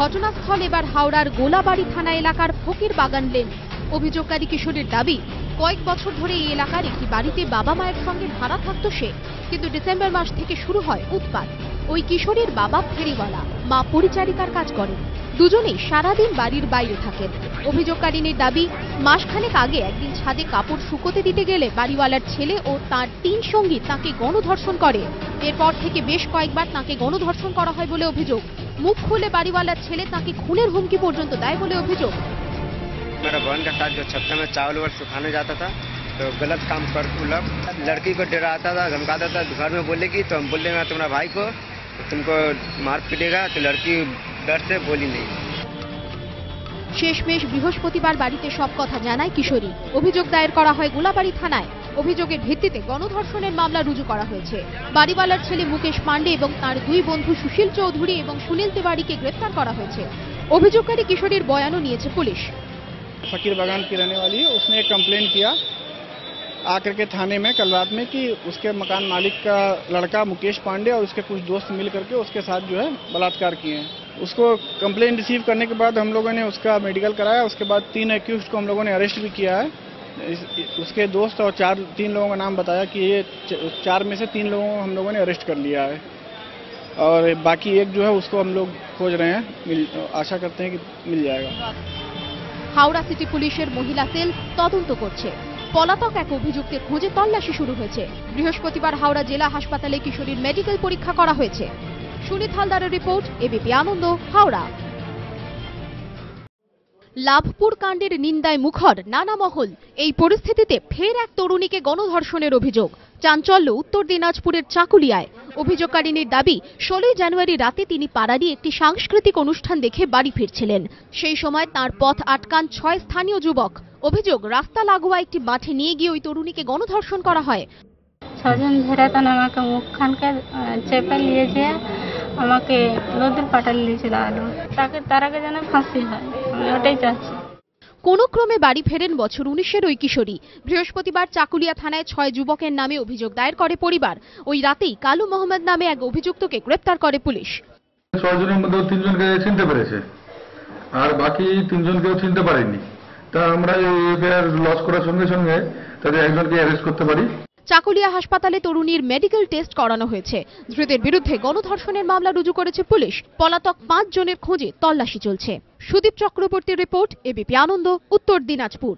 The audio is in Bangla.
ঘটনাস্থল এবার হাওড়ার গোলাবাড়ি থানা এলাকার ফকির বাগান লেন। অভিযোগকারী কিশোরের দাবি, কয়েক বছর ধরে এই এলাকার একটি বাড়িতে বাবা মায়ের সঙ্গে ভাড়া থাকত সে, কিন্তু ডিসেম্বর মাস থেকে শুরু হয় উৎপাত। ওই কিশোরের বাবা ফেরিওয়ালা, মা পরিচারিকার কাজ করেন। দুজনেই সারাদিন বাড়ির বাইরে থাকেন। অভিযোগকারিনীর দাবি, মাসখানেক আগে একদিন ছাদে কাপড় শুকোতে দিতে গেলে বাড়িওয়ালার ছেলে ও তার তিন সঙ্গী তাকে গণধর্ষণ করে। এরপর থেকে বেশ কয়েকবার তাকে গণধর্ষণ করা হয় বলে অভিযোগ মুখ খুলে বাড়িওয়ালার ছেলে তাকে খুনের হুমকি পর্যন্ত দেয় बले অভিযোগ मेरा बहन का साथ जो छत्ता में चावल वावल सुखाने जाता था तो गलत काम कर मतलब लड़की को डराता था धमकाता था घर में बोलेगी तो हम बोल देंगे तुम्हारा भाई को तो तुमको मार पीटेगा तो लड़की डर से बोली नहीं শেষমেশ বৃহস্পতিবার বাড়িতে সব কথা জানায় কিশোরী অভিযোগ দায়ের করা হয় গোলাবাড়ি থানায় অভিযোগের ভিত্তিতে গণধর্ষণের মামলা রুজু করা হয়েছে বাড়িওয়ালার ছেলে মুকেশ পান্ডে এবং তার দুই বন্ধু সুশীল চৌধুরী এবং সুনীল তিওয়ারিকে গ্রেফতার করা হয়েছে অভিযোগকারী কিশোরীর বয়ানও নিয়েছে পুলিশ फकीर बागान की रहने वाली है उसने एक कंप्लेन किया आकर के थाने में कल रात में कि उसके मकान मालिक का लड़का मुकेश पांडे और उसके कुछ दोस्त मिल करके उसके साथ जो है बलात्कार किए हैं उसको कंप्लेन रिसीव करने के बाद हम लोगों ने उसका मेडिकल कराया उसके बाद तीन एक्यूज को हम लोगों ने अरेस्ट भी किया है इस, उसके दोस्त और चार तीन लोगों का नाम बताया कि ये च- चार में से तीन लोगों को हम लोगों ने अरेस्ट कर लिया है और बाकी एक जो है उसको हम लोग खोज रहे हैं मिल, आशा करते हैं कि मिल जाएगा হাওড়া সিটি পুলিশের মহিলা সেল তদন্ত করছে পলাতক এক অভিযুক্তের খোঁজে তল্লাশি শুরু হয়েছে বৃহস্পতিবার হাওড়া জেলা হাসপাতালে কিশোরীর মেডিকেল পরীক্ষা করা হয়েছে সুনীত হালদারের রিপোর্ট এবিপি আনন্দ হাওড়া লাভপুর কাণ্ডের নিন্দায় মুখর নানা মহল। এই পরিস্থিতিতে ফের এক তরুণীকে গণধর্ষণের অভিযোগ। চাঞ্চল্য উত্তর দিনাজপুরের চাকুলিয়ায়। অভিযোগকারিনীর দাবি, ষোলোই জানুয়ারি রাতে তিনি পাড়ারই একটি সাংস্কৃতিক অনুষ্ঠান দেখে বাড়ি ফিরছিলেন। সেই সময় তার পথ আটকান ছয় স্থানীয় যুবক। অভিযোগ, রাস্তা লাগোয়া একটি মাঠে নিয়ে গিয়ে ওই তরুণীকে গণধর্ষণ করা হয়। ছজন আমাকে মুখখানকে চেপে আমাকে নদীর পাটালে নিয়েছিল আলু তাকে তার আগে যেন ফাঁসি হয়। আমি ওটাই চাচ্ছি। কোনো ক্রমে বাড়ি ফেরেন বছর উনিশের ওই কিশোরী। বৃহস্পতিবার চাকুলিয়া থানায় ছয় যুবকের নামে অভিযোগ দায়ের করে পরিবার। ওই রাতেই কালু মোহাম্মদ নামে এক অভিযুক্তকে গ্রেপ্তার করে পুলিশ। ছয়জনের মধ্যে তিনজনকে চিনতে পেরেছে। আর বাকি তিনজনকেও চিনতে পারেনি। তা আমরা এফআইআর লস করার সঙ্গে সঙ্গে তাদের একজনকে অ্যারেস্ট করতে পারি। চাকুলিয়া হাসপাতালে তরুণীর মেডিকেল টেস্ট করানো হয়েছে। ধৃতের বিরুদ্ধে গণধর্ষণের মামলা রুজু করেছে পুলিশ। পলাতক পাঁচ জনের খোঁজে তল্লাশি চলছে। সুদীপ চক্রবর্তীর রিপোর্ট, এবিপি আনন্দ, উত্তর দিনাজপুর।